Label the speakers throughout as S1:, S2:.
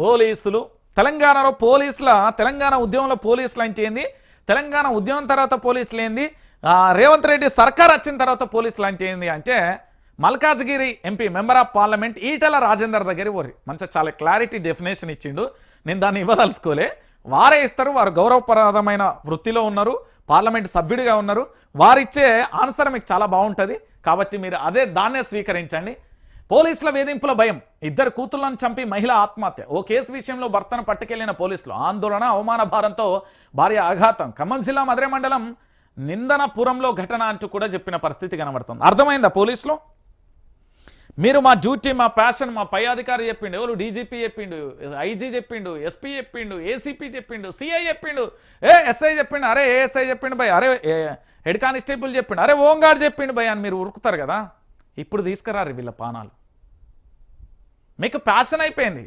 S1: పోలీసులు తెలంగాణలో పోలీసుల తెలంగాణ ఉద్యమంలో పోలీసులు అంటే ఏంది? తెలంగాణ ఉద్యమం తర్వాత పోలీసులు ఏంది? రేవంత్ రెడ్డి సర్కార్ వచ్చిన తర్వాత పోలీసులు అంటే ఏంది అంటే Malkajgiri MP member of parliament Etela Rajender దగ్గర ఓరి మంచిగా చాలా క్లారిటీ డెఫినేషన్ ఇచ్చిండు. నేను దాన్ని ఇవ్వదలుచుకోలే. వారే ఇస్తారు వారు గౌరవప్రదమైన వృత్తిలో ఉన్నారు పార్లమెంట్ సభ్యుడిగా ఉన్నారు. వారిచ్చే ఆన్సర్ మీకు చాలా బాగుంటుంది. కాబట్టి మీరు అదే దాన్నే స్వీకరించండి. పోలీసుల వేధింపుల భయం. ఇద్దరు కూతుళ్ళను చంపి మహిళ ఆత్మహత్య. ఓ కేసు విషయంలో భర్తను పట్టుకెళ్ళిన పోలీసులు. ఆందోళన అవమాన భారంతో భార్య ఆఘాతం. ఖమ్మం జిల్లా మధుర మండలం నిందనపురంలో ఘటన అంటూ కూడా చెప్పిన పరిస్థితి కనబడుతుంది. అర్థమైందా పోలీసులు? మీరు మా డ్యూటీ మా ప్యాషన్ మా పై అధికారి చెప్పిండు. ఎవరు డీజీపీ చెప్పిండు ఐజీ చెప్పిండు ఎస్పీ చెప్పిండు ఏసీపీ చెప్పిండు సిఐ చెప్పిండు ఏ ఎస్ఐ చెప్పిండు అరే ఏఎస్ఐ చెప్పిండు భయ్ అరే హెడ్ కానిస్టేబుల్ చెప్పిండు అరే ఓంగాడు చెప్పిండు భయ్ అని మీరు ఉరుకుతారు కదా? ఇప్పుడు తీసుకురారు వీళ్ళ పానాలు. మీకు ప్యాషన్ అయిపోయింది.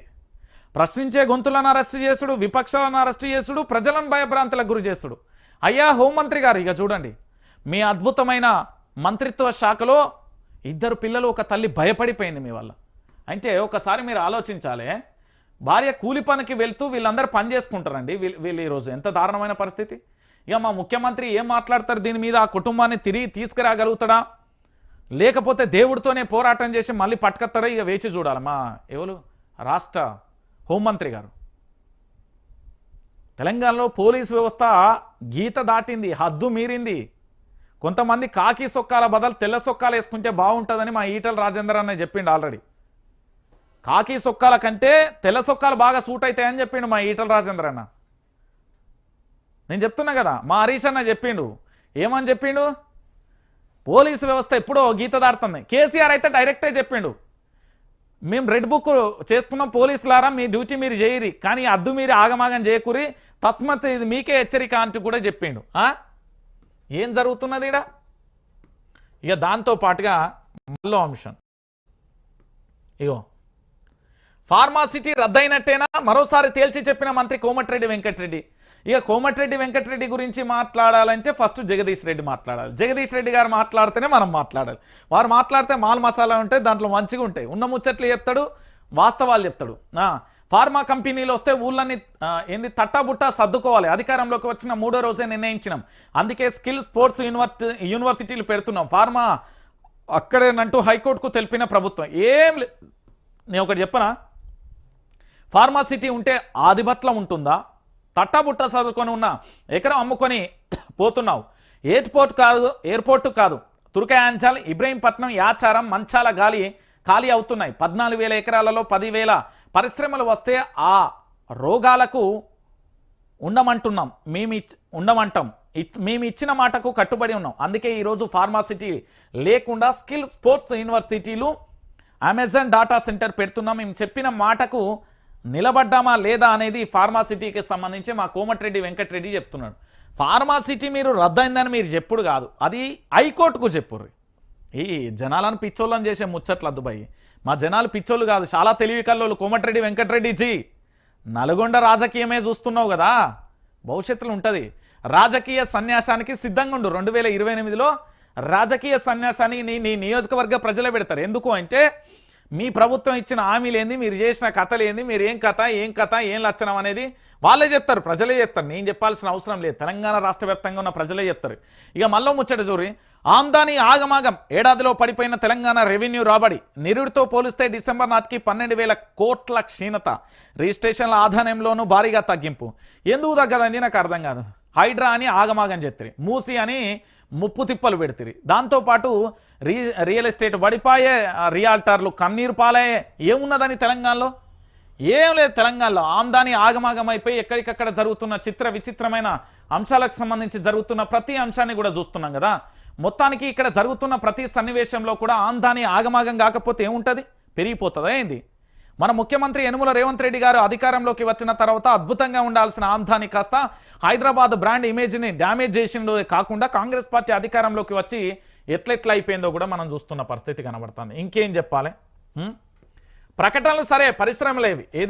S1: ప్రశ్నించే గొంతులను అరెస్ట్ చేసుడు విపక్షాలను అరెస్ట్ చేసుడు ప్రజలను భయభ్రాంతులకు గురి చేసుడు అయ్యా హోంమంత్రి గారు ఇక చూడండి. మీ అద్భుతమైన మంత్రిత్వ శాఖలో ఇద్దరు పిల్లలు ఒక తల్లి భయపడిపోయింది మీ వల్ల. అంటే ఒకసారి మీరు ఆలోచించాలి భార్య కూలి పనికి వెళ్తూ వీళ్ళందరూ పని చేసుకుంటారండి. వీళ్ళు వీళ్ళు ఈరోజు ఎంత దారుణమైన పరిస్థితి. ఇక మా ముఖ్యమంత్రి ఏం మాట్లాడతారు దీని మీద? ఆ కుటుంబాన్ని తిరిగి తీసుకురాగలుగుతాడా? లేకపోతే దేవుడితోనే పోరాటం చేసి మళ్ళీ పట్టుకత్తారా ఇక వేచి చూడాలి మా ఎవరు? రాష్ట్ర హోంమంత్రి గారు. తెలంగాణలో పోలీస్ వ్యవస్థ గీత దాటింది హద్దు మీరింది. కొంతమంది కాకి సొక్కాల బదులు తెల్ల సొక్కాలు వేసుకుంటే బాగుంటుందని మా ఈటల రాజేందర్ అన్న చెప్పిండు ఆల్రెడీ. కాకి సొక్కాల కంటే తెల్ల సొక్కాలు బాగా సూట్ అవుతాయని చెప్పిండు మా ఈటల రాజేందర్ అన్న. నేను చెప్తున్నా కదా మా హరీష్ అన్న చెప్పిండు. ఏమని చెప్పిండు? పోలీసు వ్యవస్థ ఎప్పుడో గీత దాడుతుంది కేసీఆర్ అయితే డైరెక్టే చెప్పిండు. మేము రెడ్ బుక్ చేస్తున్నాం పోలీసులారా మీ డ్యూటీ మీరు చేయరి కానీ అద్దు మీరు ఆగమాగం చేయకూరి తస్మత్ ఇది మీకే హెచ్చరిక అంటూ కూడా చెప్పిండు. ఏం జరుగుతున్నది ఈడ? ఇక దాంతో పాటుగా మల్లో అంశం. ఇగో ఫార్మాసిటీ రద్దయినట్టేనా? మరోసారి తేల్చి చెప్పిన మంత్రి కోమటిరెడ్డి వెంకటరెడ్డి. ఇక కోమటిరెడ్డి వెంకటరెడ్డి గురించి మాట్లాడాలంటే ఫస్ట్ జగదీష్ రెడ్డి మాట్లాడాలి. జగదీష్ రెడ్డి గారు మాట్లాడితేనే మనం మాట్లాడాలి. వారు మాట్లాడితే మాల్ మసాలా ఉంటాయి దాంట్లో మంచిగా ఉంటాయి. ఉన్న ముచ్చట్లు చెప్తాడు వాస్తవాలు చెప్తాడు. ఫార్మా కంపెనీలు వస్తే ఊళ్ళని ఏంది తట్టాబుట్టా సర్దుకోవాలి. అధికారంలోకి వచ్చిన మూడో రోజే నిర్ణయించినాం. అందుకే స్కిల్ స్పోర్ట్స్ యూనివర్సి యూనివర్సిటీలు పెడుతున్నాం. ఫార్మా అక్కడేనంటూ హైకోర్టుకు తెలిపిన ప్రభుత్వం. ఏం నేను ఒకటి చెప్పనా? ఫార్మాసిటీ ఉంటే ఆదిబట్ల ఉంటుందా? తట్టాబుట్ట చదువుకొని ఉన్న ఎకరం అమ్ముకొని పోతున్నావు. ఎయిర్పోర్ట్ కాదు ఎయిర్పోర్ట్ కాదు. తుర్కయాంచాల్ ఇబ్రహీంపట్నం యాచారం మంచాల గాలి ఖాళీ అవుతున్నాయి. పద్నాలుగు వేల ఎకరాలలో పదివేల పరిశ్రమలు వస్తే ఆ రోగాలకు ఉండమంటున్నాం. మేము ఉండమంటాం. మేము ఇచ్చిన మాటకు కట్టుబడి ఉన్నాం. అందుకే ఈరోజు ఫార్మాసిటీ లేకుండా స్కిల్ స్పోర్ట్స్ యూనివర్సిటీలు అమెజాన్ డాటా సెంటర్ పెడుతున్నాం. మేము చెప్పిన మాటకు నిలబడ్డామా లేదా అనేది ఫార్మాసిటీకి సంబంధించి మా కోమటిరెడ్డి వెంకటరెడ్డి చెప్తున్నాడు. ఫార్మాసిటీ మీరు రద్దయిందని మీరు చెప్పుడు కాదు. అది హైకోర్టుకు చెప్పుర్రి. ఈ జనాలను పిచ్చోళ్ళని చేసే ముచ్చట్లు భయ్ మా జనాలు పిచ్చోళ్ళు కాదు. చాలా తెలివి కల్లోళ్ళు కోమటిరెడ్డి వెంకటరెడ్డి జీ. నల్గొండ రాజకీయమే చూస్తున్నావు కదా. భవిష్యత్తులో ఉంటుంది. రాజకీయ సన్యాసానికి సిద్ధంగా ఉండు. రెండు వేల ఇరవై ఎనిమిదిలో రాజకీయ సన్యాసానికి నీ నీ నియోజకవర్గ ప్రజలే పెడతారు. ఎందుకు అంటే మీ ప్రభుత్వం ఇచ్చిన హామీలు ఏంది మీరు చేసిన కథలు ఏంది మీరు ఏం కథ ఏం కథ ఏం లక్షణం అనేది వాళ్ళే చెప్తారు ప్రజలే చెప్తారు. నేను చెప్పాల్సిన అవసరం లేదు. తెలంగాణ రాష్ట్ర ఉన్న ప్రజలే చెప్తారు. ఇక మళ్ళీ ముచ్చట చూరి ఆమ్దాని ఆగమాగం. ఏడాదిలో పడిపోయిన తెలంగాణ రెవెన్యూ రాబడి. నిరుడితో పోలిస్తే డిసెంబర్ నాటికి పన్నెండు వేల కోట్ల క్షీణత. రిజిస్ట్రేషన్ల ఆదాయంలోనూ భారీగా తగ్గింపు. ఎందుకు తగ్గదండి? నాకు అర్థం కాదు. హైడ్రా అని ఆగమాగం చెప్తారు మూసి అని ముప్పు తిప్పలు పెడతారు దాంతోపాటు రీ రియల్ ఎస్టేట్ వడిపాయే రియాల్టర్లు కన్నీరు పాలయ్యే ఏమున్నదని తెలంగాణలో? ఏం లేదు తెలంగాణలో. ఆమ్దాని ఆగమాగం అయిపోయి ఎక్కడికక్కడ జరుగుతున్న చిత్ర విచిత్రమైన అంశాలకు సంబంధించి జరుగుతున్న ప్రతి అంశాన్ని కూడా చూస్తున్నాం కదా. మొత్తానికి ఇక్కడ జరుగుతున్న ప్రతి సన్నివేశంలో కూడా ఆమ్దాని ఆగమాగం కాకపోతే ఏముంటుంది? పెరిగిపోతుందా ఏంది? మన ముఖ్యమంత్రి యనుమల రేవంత్ రెడ్డి గారు అధికారంలోకి వచ్చిన తర్వాత అద్భుతంగా ఉండాల్సిన ఆంధాని కాస్త హైదరాబాద్ బ్రాండ్ ఇమేజ్ని డ్యామేజ్ చేసిండో కాకుండా కాంగ్రెస్ పార్టీ అధికారంలోకి వచ్చి ఎట్లెట్లా అయిపోయిందో కూడా మనం చూస్తున్న పరిస్థితి కనబడుతుంది. ఇంకేం చెప్పాలి? ప్రకటనలు సరే పరిశ్రమలేవి. ఏది